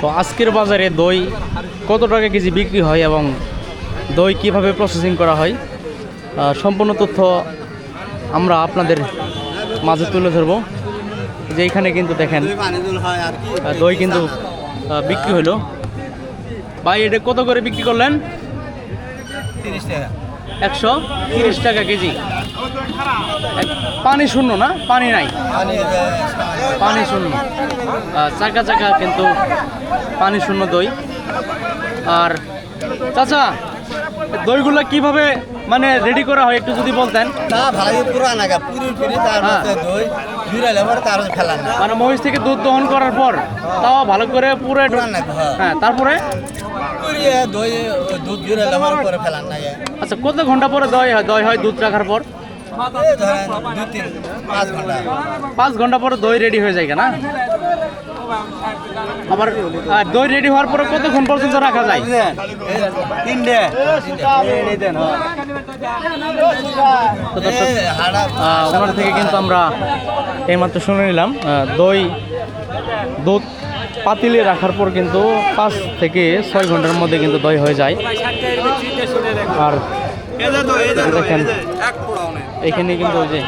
তো আজকের বাজারে দই কত টাকা কেজি বিক্রি হয় এবং দই কীভাবে প্রসেসিং করা হয়? সম্পূর্ণ তথ্য আমরা আপনাদের মাঝে তুলে ধরবো। যে এখানে কিন্তু দেখেন দই কিন্তু বিক্রি হলো। ভাই, এটা কত করে বিক্রি করলেন? তিরিশ টাকা। একশো তিরিশ টাকা কেজি। পানি শূন্য না? পানি নাই? পানি শূন্য। চাকা চাকা কিন্তু পানি শূন্য দই। আর চাচা দইগুলো কীভাবে মানে রেডি করা হয় একটু যদি বলতেন? না ভাই পুরানা গা পুরি পুরি তার হ্যাঁ। মধ্যে দই জুড়াইলে পরে তার ফেলান মানে মহিষ থেকে দুধ দহন করার পর তাও ভালো করে পুরো হ্যাঁ। হ্যাঁ তারপরে? দই দুধ জুড়াইলে পরে ফেলান না। আচ্ছা কত ঘণ্টা পরে দই হয়? দই হয় দুধ রাখার পর? পাঁচ ঘণ্টা পরে দই রেডি হয়ে যায় না আবার দই রেডি হওয়ার পরে কতক্ষণ পর্যন্ত রাখা যায়? ওনার থেকে কিন্তু আমরা এইমাত্র শুনে নিলাম দই দুধ পাতিলে রাখার পর কিন্তু পাঁচ থেকে ছয় ঘণ্টার মধ্যে কিন্তু দই হয়ে যায়। আর দেখেন, এখানে কিন্তু ওই যে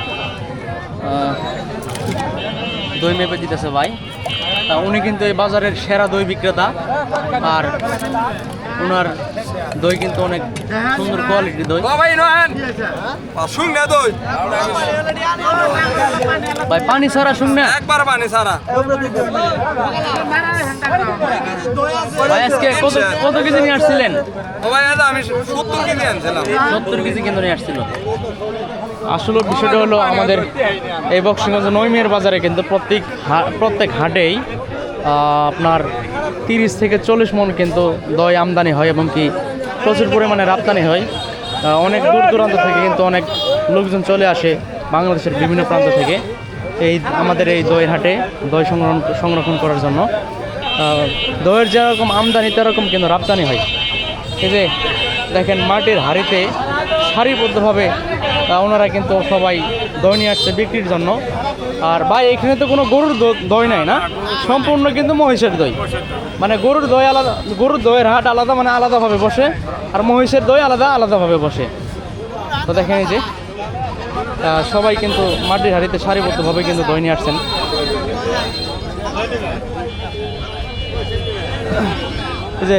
দই মেপে দিতেছে ভাই। তা উনি কিন্তু এই বাজারের সেরা দই বিক্রেতা। আর ওনার দই কিন্তু অনেক সুন্দর কোয়ালিটি দই। ভাই পানি ছাড়া শুননা একবার পানি সারা ভাই আজকে কত কত কেজি নিয়ে আসছিলেন? ভাই দাদা আমি সত্তর কেজি আনছিলাম। সত্তর কেজি কিন্তু নিয়ে আসছিল। আসলে বিষয়টা হলো আমাদের এই বক্সিগঞ্জ নৈমিয়ার বাজারে কিন্তু প্রত্যেক হা- প্রত্যেক হাটেই আপনার তিরিশ থেকে চল্লিশ মন কিন্তু দই আমদানি হয় এবং কি প্রচুর পরিমাণে রপ্তানি হয়। অনেক দূর দূরান্ত থেকে কিন্তু অনেক লোকজন চলে আসে বাংলাদেশের বিভিন্ন প্রান্ত থেকে এই আমাদের এই দইয়ের হাটে দই সংরক্ষণ সংরক্ষণ করার জন্য। দইয়ের যেরকম আমদানি তেরকম কিন্তু রপ্তানি হয়। এই যে দেখেন মাটির হাড়িতে সারিবদ্ধভাবে ওনারা কিন্তু সবাই দই নিয়ে আসছে বিক্রির জন্য। আর ভাই এখানে তো কোনো গরুর দই নাই না? সম্পূর্ণ কিন্তু মহিষের দই। মানে গরুর দই আলাদা গরুর দইয়ের হাট আলাদা মানে আলাদাভাবে বসে আর মহিষের দই আলাদা আলাদাভাবে বসে। তো দেখেন এই যে সবাই কিন্তু মাটির হাড়িতে সারিবদ্ধভাবে কিন্তু দই নিয়ে আসছেন। যে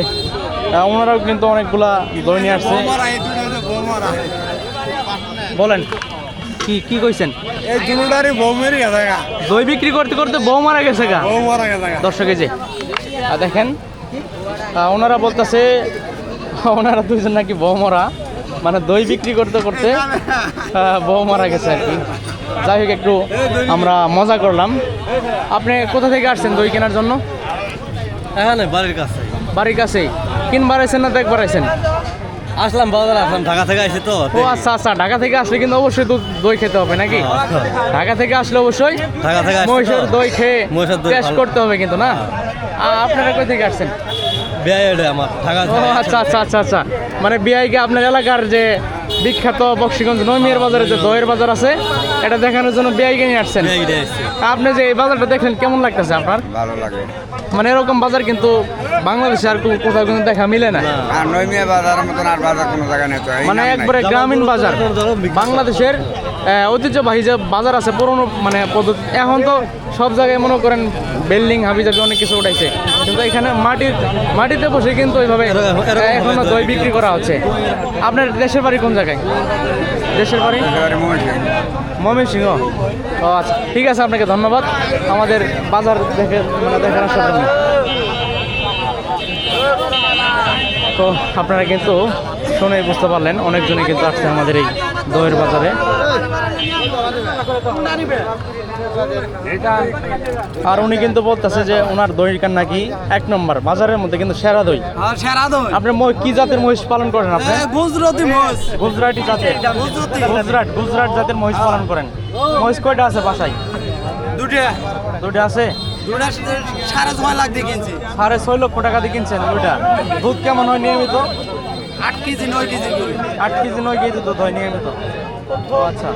ওনারাও কিন্তু অনেকগুলা দই নিয়ে আসছে। বলেন কি কি কইছেন? এই দুটারই বউ মেরে গেছে গা। দই বিক্রি করতে করতে বউ মারা গেছে গা। বউ মারা গেছে গা। দর্শক এই যে দেখেন ওনারা বলতেছে ওনারা দুইজন নাকি বউ মরা। মানে দই বিক্রি করতে করতে বউ মারা গেছে আর কি। যাই হোক একটু আমরা মজা করলাম। আপনি কোথা থেকে আসছেন দই কেনার জন্য? হ্যাঁ বাড়ির কাছে। বাড়ির কাছেই। কিনবার আইছেন না দেখবার আইছেন? আসলাম বাজার আসলাম। ঢাকা থেকে আসি তো ও আচ্ছা আচ্ছা ঢাকা থেকে আসলে কিন্তু অবশ্যই দুধ দই খেতে হবে নাকি? ঢাকা থেকে আসলে অবশ্যই ঢাকা থেকে মহিষের দই খেয়ে মহিষের দই টেস্ট করতে হবে কিন্তু না? আপনারা কই থেকে আসছেন? এটা আমার ঢাকা আচ্ছা আচ্ছা আচ্ছা আচ্ছা। মানে বিআইকে আপনার এলাকার যে বিখ্যাত বক্সিগঞ্জ নৈমিয়ার বাজারে যে দইয়ের বাজার আছে এটা দেখানোর জন্য বিআইকে নিয়ে আসছেন। আপনি যে এই বাজারটা দেখলেন কেমন লাগতেছে আপনার? ভালো লাগে। মানে এরকম বাজার কিন্তু বাংলাদেশে আর কোথাও কিন্তু দেখা মিলে না। আর নৈমিয়া বাজারের মতন আর বাজার কোনো জায়গায় নেই তো মানে একবারে গ্রামীণ বাজার। বাংলাদেশের ঐতিহ্যবাহী যে বাজার আছে পুরনো মানে পদ্ধতি এখন তো সব জায়গায় মনে করেন বিল্ডিং হাবি জাবি অনেক কিছু উঠাইছে। কিন্তু এখানে মাটির মাটিতে বসে কিন্তু এরকম এখনও দই বিক্রি করা হচ্ছে। আপনার দেশের বাড়ি কোন জায়গায়? দেশের বাড়ি? মহিষে। ময়মনসিংহ। ও আচ্ছা ঠিক আছে আপনাকে ধন্যবাদ। আমাদের বাজার দেখে মানে দেখার আসার জন্য তো আপনারা কিন্তু শুনে বুঝতে পারলেন অনেকজনই কিন্তু আসছে আমাদের এই দইয়ের বাজারে। আর উনি কিন্তু বলতেছে যে ওনার দইকার নাকি এক নম্বর বাজারের মধ্যে কিন্তু সেরা দই। সেরা দই। আপনি কি জাতের মহিষ পালন করেন আপনি? গুজরাতি মোষ গুজরাটি জাতের। গুজরাট। গুজরাট জাতের মহিষ পালন করেন। মহিষ কয়টা আছে বাসায়? দুটা দুইটা আছে? সাড়ে ছয় লাখ দিয়ে কিনছি। সাড়ে ছয় লক্ষ টাকা দিয়ে কিনছেন দুইটা দুধ কেমন হয় নিয়মিত? আট কেজি নয় কেজি করে আট কেজি নয় কেজি দুধ হয় নিয়মিত। ও আচ্ছা।